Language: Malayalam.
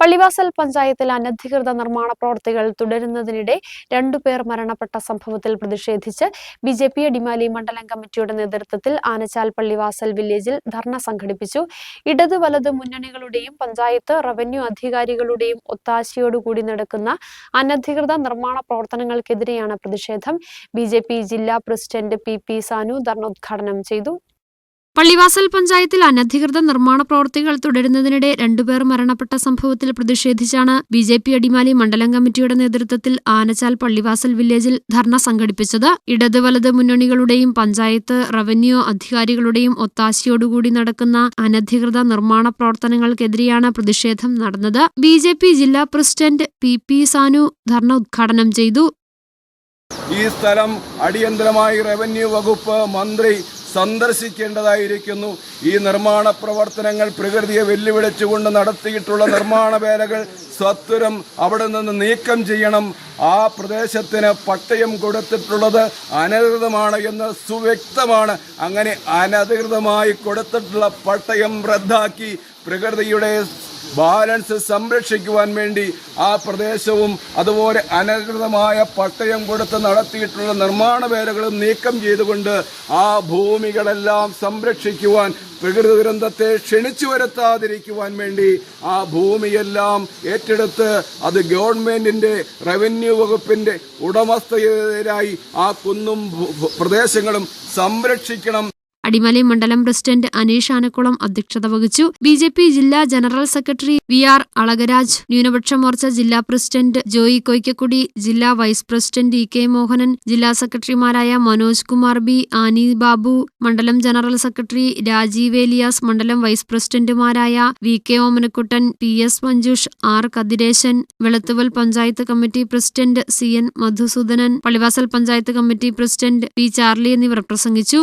പള്ളിവാസൽ പഞ്ചായത്തിൽ അനധികൃത നിർമ്മാണ പ്രവർത്തികൾ തുടരുന്നതിനിടെ രണ്ടുപേർ മരണപ്പെട്ട സംഭവത്തിൽ പ്രതിഷേധിച്ച് ബി ജെ പി അടിമാലി മണ്ഡലം കമ്മിറ്റിയുടെ നേതൃത്വത്തിൽ ആനച്ചാൽ പള്ളിവാസൽ വില്ലേജിൽ ധർണ സംഘടിപ്പിച്ചു. ഇടത് വലത് മുന്നണികളുടെയും പഞ്ചായത്ത് റവന്യൂ അധികാരികളുടെയും ഒത്താശയോടുകൂടി നടക്കുന്ന അനധികൃത നിർമ്മാണ പ്രവർത്തനങ്ങൾക്കെതിരെയാണ് പ്രതിഷേധം. ബി ജില്ലാ പ്രസിഡന്റ് പി പി സാനു ധർണോദ്ഘാടനം ചെയ്തു. പള്ളിവാസൽ പഞ്ചായത്തിൽ അനധികൃത നിർമ്മാണ പ്രവർത്തികൾ തുടരുന്നതിനിടെ രണ്ടുപേർ മരണപ്പെട്ട സംഭവത്തിൽ പ്രതിഷേധിച്ചാണ് ബി ജെ പി അടിമാലി മണ്ഡലം കമ്മിറ്റിയുടെ നേതൃത്വത്തിൽ ആനച്ചാൽ പള്ളിവാസൽ വില്ലേജിൽ ധർണ സംഘടിപ്പിച്ചത്. ഇടത് വലത് മുന്നണികളുടെയും പഞ്ചായത്ത് റവന്യൂ അധികാരികളുടെയും ഒത്താശയോടുകൂടി നടക്കുന്ന അനധികൃത നിർമ്മാണ പ്രവർത്തനങ്ങൾക്കെതിരെയാണ് പ്രതിഷേധം നടന്നത്. ബി ജെ പി ജില്ലാ പ്രസിഡന്റ് പി പി സാനു ധർണ ഉദ്ഘാടനം ചെയ്തു. ഈ സ്ഥലം അടിയന്തരമായി റവന്യൂ വകുപ്പ് മന്ത്രി സന്ദർശിക്കേണ്ടതായിരിക്കുന്നു. ഈ നിർമ്മാണ പ്രവർത്തനങ്ങൾ പ്രകൃതിയെ വെല്ലുവിളിച്ചുകൊണ്ട് നടത്തിയിട്ടുള്ള നിർമ്മാണ വേലകൾ സത്വരം അവിടെ നിന്ന് നീക്കം ചെയ്യണം. ആ പ്രദേശത്തിന് പട്ടയം കൊടുത്തിട്ടുള്ളത് അനധികൃതമാണ് എന്ന് സുവ്യക്തമാണ്. അങ്ങനെ അനധികൃതമായി കൊടുത്തിട്ടുള്ള പട്ടയം റദ്ദാക്കി പ്രകൃതിയുടെ ബാലൻസ് സംരക്ഷിക്കുവാൻ വേണ്ടി ആ പ്രദേശവും അതുപോലെ അനധികൃതമായ പട്ടയം കൊടുത്ത് നടത്തിയിട്ടുള്ള നിർമ്മാണ വേലകളും നീക്കം ചെയ്തുകൊണ്ട് ആ ഭൂമികളെല്ലാം സംരക്ഷിക്കുവാൻ പ്രകൃതി ദുരന്തത്തെ ക്ഷണിച്ചു വരുത്താതിരിക്കുവാൻ വേണ്ടി ആ ഭൂമിയെല്ലാം ഏറ്റെടുത്ത് അത് ഗവൺമെന്റിന്റെ റവന്യൂ വകുപ്പിന്റെ ഉടമസ്ഥരായി ആ കുന്നും പ്രദേശങ്ങളും സംരക്ഷിക്കണം. അടിമലി മണ്ഡലം പ്രസിഡന്റ് അനീഷ് ആനക്കുളം അധ്യക്ഷത വഹിച്ചു. ബി ജെ പി ജില്ലാ general secretary V R Alagaraj ന്യൂനപക്ഷ മോർച്ച ജില്ലാ പ്രസിഡന്റ് ജോയി കൊയ്ക്കക്കുടി ജില്ലാ vice president E K Mohanan ജില്ലാ സെക്രട്ടറിമാരായ മനോജ് കുമാർ ബി ആനി ബാബു മണ്ഡലം ജനറൽ സെക്രട്ടറി രാജീവ് ഏലിയാസ് മണ്ഡലം വൈസ് പ്രസിഡന്റുമാരായ V K Omanakuttan P S Manjush R Kathiresan Vellathooval panchayat committee president C N Madhusudanan Pallivasal panchayat committee president P Charlie എന്നിവർ പ്രസംഗിച്ചു.